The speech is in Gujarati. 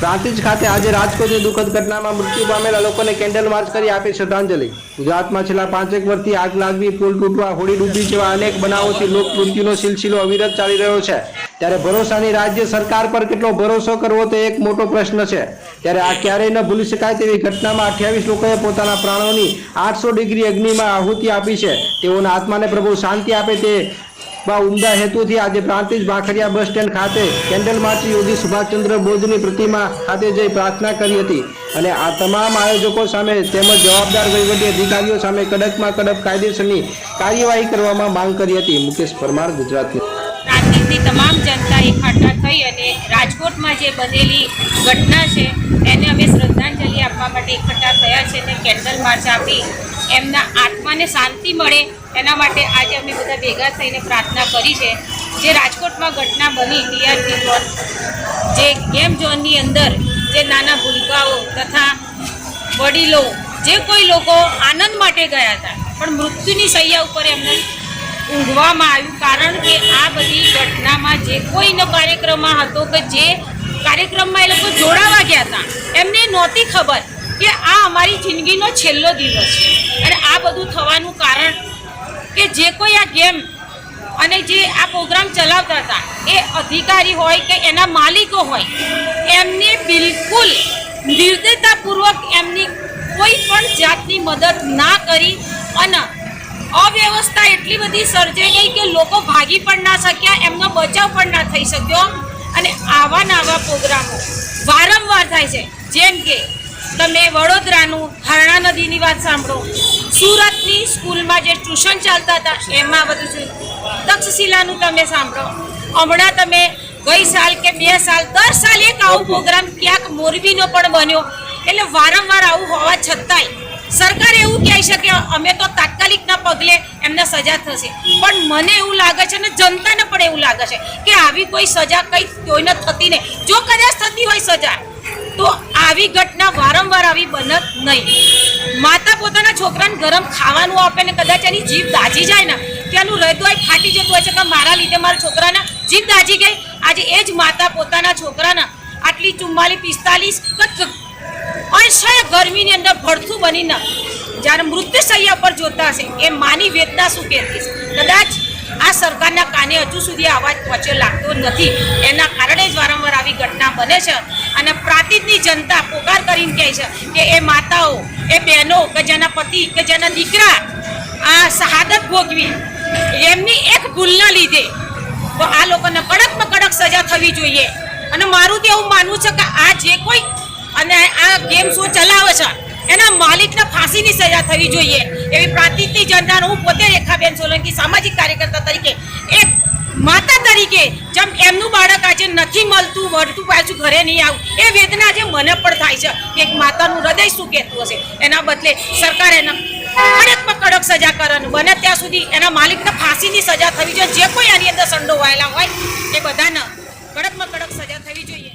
પ્રાંતિજ ખાતે આજે રાજકોટની દુઃખદ ઘટનામાં મૃત્યુ પામેલા લોકોને કેન્ડલ માર્ચ કરી આપી શ્રદ્ધાંજલિ. ગુજરાતમાં છેલ્લા પાંચેક વર્ષથી આગ લાગવી, પુલ તૂટવા, હોડી ડૂબી જેવા અનેક બનાવોથી લોક મૃત્યુનો સિલસિલો અવિરત ચાલી રહ્યો છે. ત્યારે ભરોસાની રાજ્ય સરકાર પર કેટલો ભરોસો કરવો તે એક મોટો પ્રશ્ન છે. ત્યારે આ ક્યારેય ન ભૂલી શકાય તેવી ઘટનામાં અઠ્યાવીસ લોકોએ પોતાના પ્રાણોની આઠસો ડિગ્રી અગ્નિમાં આહુતિ આપી છે. તેઓના આત્માને પ્રભુ શાંતિ આપે તે બા, ઉમદા હેતુથી આજે પ્રાંતિજ ભાખરિયા બસ સ્ટેન્ડ ખાતે કેન્ડલ માર્ચ યોજી સુભાષચંદ્ર બોઝની પ્રતિમા ખાતે જઈ પ્રાર્થના કરી હતી. અને આ તમામ આયોજકો સામે તેમજ જવાબદાર વહીવટી અધિકારીઓ સામે કડકમાં કડક કાયદેસરની કાર્યવાહી કરવામાં માંગ કરી હતી. મુકેશ પરમાર, ગુજરાત પ્રાંતિજની તમામ જનતા એકઠા થઈ અને રાજકોટમાં જે બનેલી ઘટના છે, એને અમે શ્રદ્ધાંજલિ આપવા માટે એકઠા થયા છે અને કેન્ડલ માર્ચ આપી એમના આત્માને શાંતિ મળે એના માટે આજે અમે બધા ભેગા થઈને પ્રાર્થના કરી છે. જે રાજકોટમાં ઘટના બની ટીઆરપી ઝોન, જે ગેમ ઝોનની અંદર જે નાના ભૂલકાઓ તથા વડીલો, જે કોઈ લોકો આનંદ માટે ગયા હતા, પણ મૃત્યુની સૈયા ઉપર એમને ઊંઘવામાં આવ્યું કારણ કે આ બધી ઘટનામાં જે કોઈનો કાર્યક્રમમાં હતો કે જે કાર્યક્રમમાં એ લોકો જોડાવા ગયા હતા. એમને નહોતી ખબર કે આ અમારી જિંદગીનો છેલ્લો દિવસ છે. અને આ બધું થવાનું કારણ કે જે કોઈ આ ગેમ અને જે આ પ્રોગ્રામ ચલાવતા હતા, એ અધિકારી હોય કે એના માલિકો હોય, એમને બિલકુલ નિર્દયતાપૂર્વક એમની કોઈ પણ જાતની મદદ ના કરી અને અવ્યવસ્થા એટલી બધી સર્જાઈ ગઈ કે લોકો ભાગી પણ ના શક્યા, એમનો બચાવ પણ ના થઈ શક્યો. અને આવા ને પ્રોગ્રામો વારંવાર થાય છે. જેમ કે તમે વડોદરાનું હરણા નદીની વાત સાંભળો. સુરતની સ્કૂલમાં જે ટ્યુશન ચાલતા હતા, એમાં બધું છે. તક્ષશિલાનું તમે સાંભળો. હમણાં તમે ગઈ સાલ કે બે સાલ, દર સાલ એક આવો પ્રોગ્રામ ક્યાંક મોરબીનો પણ બન્યો. એટલે વારંવાર આવું હોવા છતાંય સરકાર એવું કહી શકે, અમે તો તાત્કાલિકના પગલે એમને સજા થશે. પણ મને એવું લાગે છે અને જનતાને પણ એવું લાગે છે કે આવી કોઈ સજા કંઈ કોઈને થતી નહીં જો કદાચ થતી હોય સજા, તો આવી ઘટના વારંવાર આવી બનત નહીં. માતા પોતાના છોકરાને ગરમ ખાવાનું આપે ને કદાચ એની જીભ દાજી જાય ને ત્યાંનું હૃદય ફાટી જતું હોય છે કે મારા લીધે મારા છોકરાના જીભ દાજી ગઈ. આજે એ જ માતા પોતાના છોકરાના આટલી ચુમ્માલીસ, પિસ્તાલીસ અંશય ગરમીની અંદર ભડથું બનીને જ્યારે મૃત્યુશૈયા પર જોતા હશે, એ માની વેદના શું કહેતી કદાચ આ સરકારના કાને હજુ સુધી અવાજ પહોંચ્યો લાગતો નથી. એના કારણે ઘટના બને છે. અને પ્રાંતિજની જનતા પોકાર કરીને કહે છે કે એ માતાઓ, એ બહેનો કે જેના પતિ કે જેના દીકરા આ શહાદત ભોગવી, એમની એક ભૂલના લીધે તો આ લોકોને કડકમાં કડક સજા થવી જોઈએ. અને મારું તો એવું માનવું છે કે આ જે કોઈ અને આ ગેમ શો ચલાવે છે, એના માલિકને ફાંસીની સજા થવી જોઈએ. એવી પ્રાંતિજની જનતાનો હું પોતે રેખાબેન સોલંકી સામાજિક કાર્યકર્તા તરીકે એક માતા તરીકે જેમ એમનું બાળક નથી મળતું વળતું પાછું ઘરે નહીં આવું. એ વેદના જે મને પણ થાય છે કે એક માતાનું હૃદય શું કહેતું હશે? એના બદલે સરકાર એના કડકમાં કડક સજા કરે બને ત્યાં સુધી એના માલિકને ફાંસીની સજા થવી જોઈએ. જે કોઈ આની અંદર સંડોવાયેલા હોય, એ બધાને કડકમાં કડક સજા થવી જોઈએ.